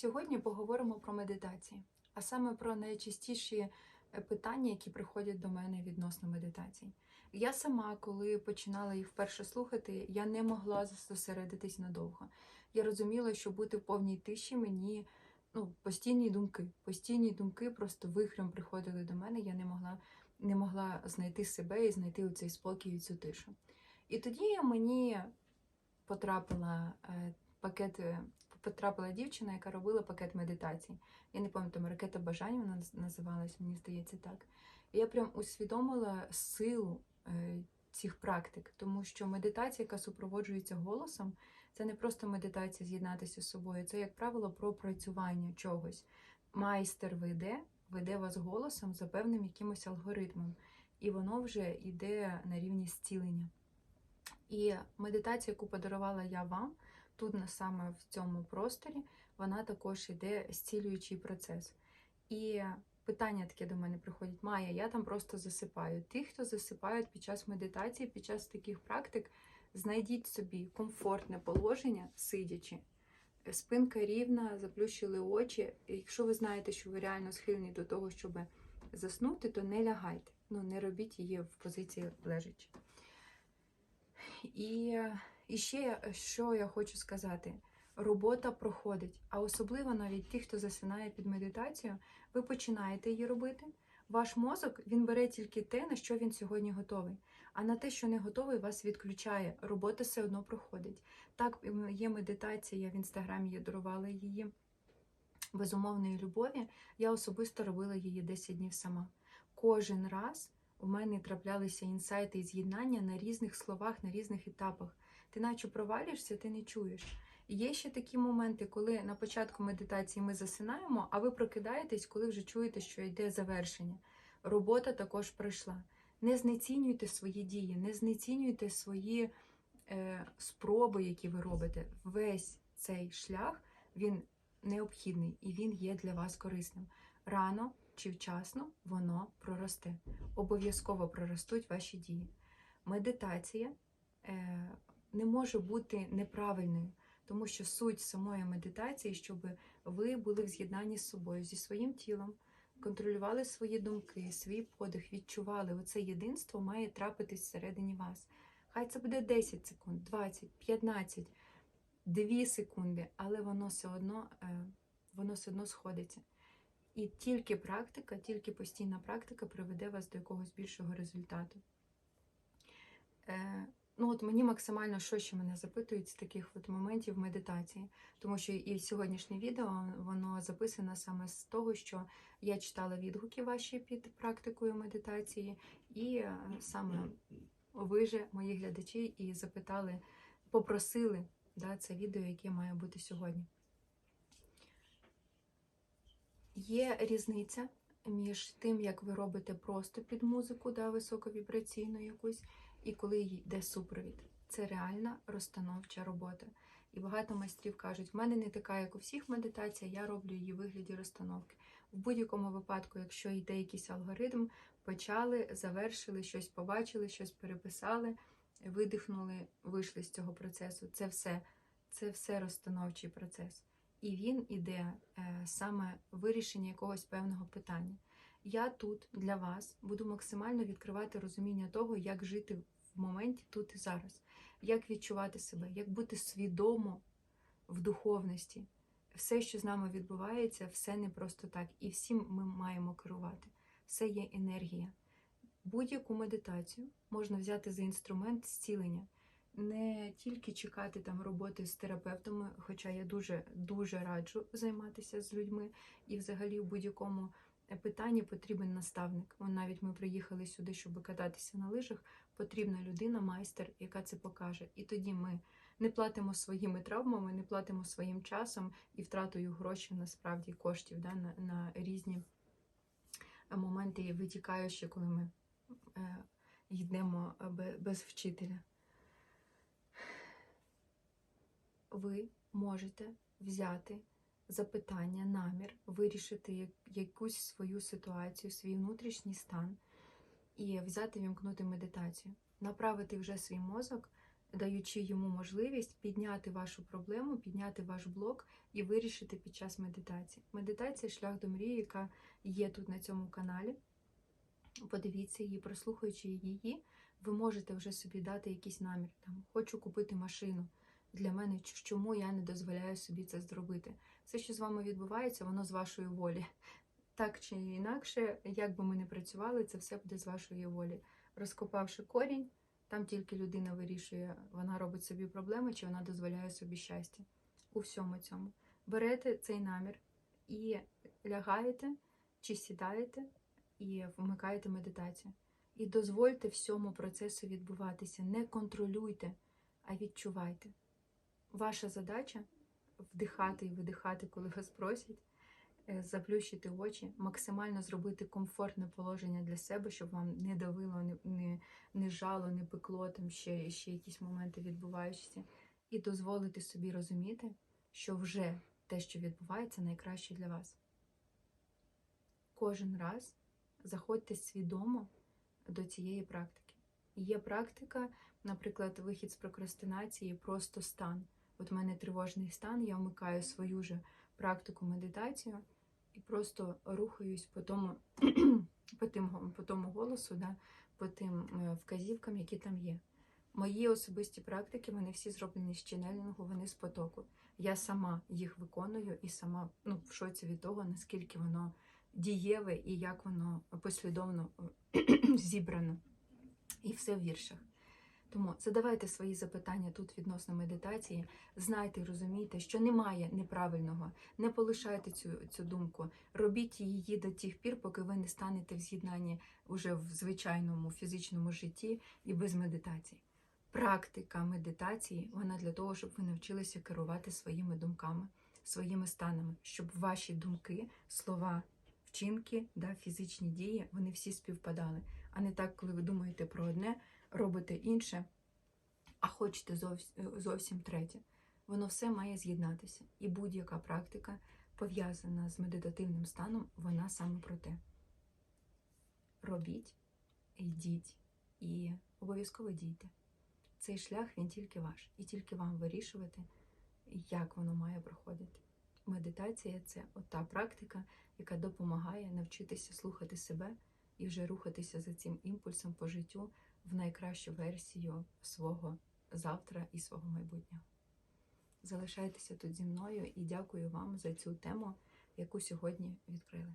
Сьогодні поговоримо про медитації, а саме про найчастіші е, питання, які приходять до мене відносно медитацій. Я сама, коли починала їх вперше слухати, я не могла зосередитись надовго. Я розуміла, що бути в повній тиші мені ну, постійні думки, постійні думки просто вихрем приходили до мене. Я не могла, не могла знайти себе і знайти цей спокій цю тишу. І тоді мені потрапила е, пакет, е, потрапила дівчина, яка робила пакет медитацій. Я не пам'ятаю, ракета бажань вона наз- називалась, мені здається, так. І я прям усвідомила силу е, цих практик, тому що медитація, яка супроводжується голосом, це не просто медитація з'єднатися з собою, це, як правило, про працювання чогось. Майстер веде, веде вас голосом за певним якимось алгоритмом, і воно вже йде на рівні зцілення. І медитація, яку подарувала я вам, тут саме в цьому просторі, вона також іде зцілюючий процес. І питання таке до мене приходять: Майя, я там просто засипаю. Ті, хто засипають під час медитації, під час таких практик, знайдіть собі комфортне положення, сидячи. Спинка рівна, заплющили очі. Якщо ви знаєте, що ви реально схильні до того, щоб заснути, то не лягайте. Ну, не робіть її в позиції лежачи. І, і ще що я хочу сказати: робота проходить, а особливо навіть ті, хто засинає під медитацію, ви починаєте її робити. Ваш мозок він бере тільки те, на що він сьогодні готовий. А на те, що не готовий, вас відключає. Робота все одно проходить. Так, є медитація, я в інстаграмі я дарувала її безумовної любові. Я особисто робила її 10 днів сама. Кожен раз у мене траплялися інсайти і з'єднання на різних словах, на різних етапах. Ти наче провалюєшся, ти не чуєш. Є ще такі моменти, коли на початку медитації ми засинаємо, а ви прокидаєтесь, коли вже чуєте, що йде завершення. Робота також пройшла. Не знецінюйте свої дії, не знецінюйте свої е, спроби, які ви робите. Весь цей шлях він необхідний і він є для вас корисним. Рано чи вчасно воно проросте. Обов'язково проростуть ваші дії. Медитація е, не може бути неправильною, тому що суть самої медитації, щоб ви були в з'єднанні з собою, зі своїм тілом, контролювали свої думки, свій подих, відчували. Оце єдинство має трапитись всередині вас. Хай це буде 10 секунд, 20, 15, 2 секунди, але воно все одно, е, воно все одно сходиться. І тільки практика, тільки постійна практика приведе вас до якогось більшого результату. Ну от мені максимально що ще мене запитують з таких от моментів медитації, тому що і сьогоднішнє відео воно записане саме з того, що я читала відгуки ваші під практикою медитації, і е, саме ви же, мої глядачі, і запитали, попросили да, це відео, яке має бути сьогодні. Є різниця між тим, як ви робите просто під музику, да, високовібраційну якусь, і коли йде супровід. Це реальна розстановча робота. І багато майстрів кажуть, в мене не така, як у всіх медитація, я роблю її в вигляді розстановки. В будь-якому випадку, якщо йде якийсь алгоритм, почали, завершили, щось побачили, щось переписали, видихнули, вийшли з цього процесу. Це все, це все розстановчий процес. І він іде е, саме вирішення якогось певного питання. Я тут для вас буду максимально відкривати розуміння того, як жити в моменті тут і зараз, як відчувати себе, як бути свідомо в духовності. Все, що з нами відбувається, все не просто так. І всім ми маємо керувати. Все є енергія. Будь-яку медитацію можна взяти за інструмент зцілення. Не тільки чекати там роботи з терапевтами, хоча я дуже дуже раджу займатися з людьми, і взагалі в будь-якому питанні потрібен наставник. Вон навіть ми приїхали сюди, щоб кататися на лижах. Потрібна людина, майстер, яка це покаже. І тоді ми не платимо своїми травмами, не платимо своїм часом і втратою грошей, насправді коштів да, на, на різні моменти витікаючі, коли ми е, йдемо без вчителя. Ви можете взяти запитання, намір, вирішити якусь свою ситуацію, свій внутрішній стан і взяти вімкнути медитацію, направити вже свій мозок даючи йому можливість підняти вашу проблему, підняти ваш блок і вирішити під час медитації. Медитація шлях до мрії, яка є тут на цьому каналі. Подивіться її, прослухаючи її, ви можете вже собі дати якийсь намір. Там хочу купити машину. Для мене чому я не дозволяю собі це зробити? Все, що з вами відбувається, воно з вашої волі. Так чи інакше, як би ми не працювали, це все буде з вашої волі. Розкопавши корінь, там тільки людина вирішує, вона робить собі проблеми, чи вона дозволяє собі щастя. У всьому цьому. Берете цей намір і лягаєте чи сідаєте і вмикаєте медитацію. І дозвольте всьому процесу відбуватися. Не контролюйте, а відчувайте. Ваша задача вдихати і видихати, коли вас просять, е, заплющити очі, максимально зробити комфортне положення для себе, щоб вам не давило, не, не, не жало, не пекло, там ще, ще якісь моменти відбуваються. І дозволити собі розуміти, що вже те, що відбувається, найкраще для вас. Кожен раз заходьте свідомо до цієї практики. Є практика, наприклад, вихід з прокрастинації, просто стан. От в мене тривожний стан, я вмикаю свою же практику медитацію і просто рухаюсь по тому, по тим, по тому голосу, да, по тим е, вказівкам, які там є. Мої особисті практики, вони всі зроблені з ченелінгу, вони з потоку. Я сама їх виконую і сама ну, в шоці від того, наскільки воно дієве і як воно послідовно е, зібрано. І все в віршах. Тому задавайте свої запитання тут відносно медитації, знайте і розумійте, що немає неправильного, не полишайте цю, цю думку, робіть її до тих пір, поки ви не станете в з'єднанні уже в звичайному фізичному житті і без медитації. Практика медитації вона для того, щоб ви навчилися керувати своїми думками, своїми станами, щоб ваші думки, слова, вчинки, да, фізичні дії, вони всі співпадали. А не так, коли ви думаєте про одне, робите інше, а хочете зовсім, зовсім третє. Воно все має з'єднатися. І будь-яка практика, пов'язана з медитативним станом, вона саме про те. Робіть, йдіть і обов'язково дійте. Цей шлях він тільки ваш, і тільки вам вирішувати, як воно має проходити. Медитація це ота практика, яка допомагає навчитися слухати себе і вже рухатися за цим імпульсом по життю в найкращу версію свого завтра і свого майбутнього. Залишайтеся тут зі мною і дякую вам за цю тему, яку сьогодні відкрили.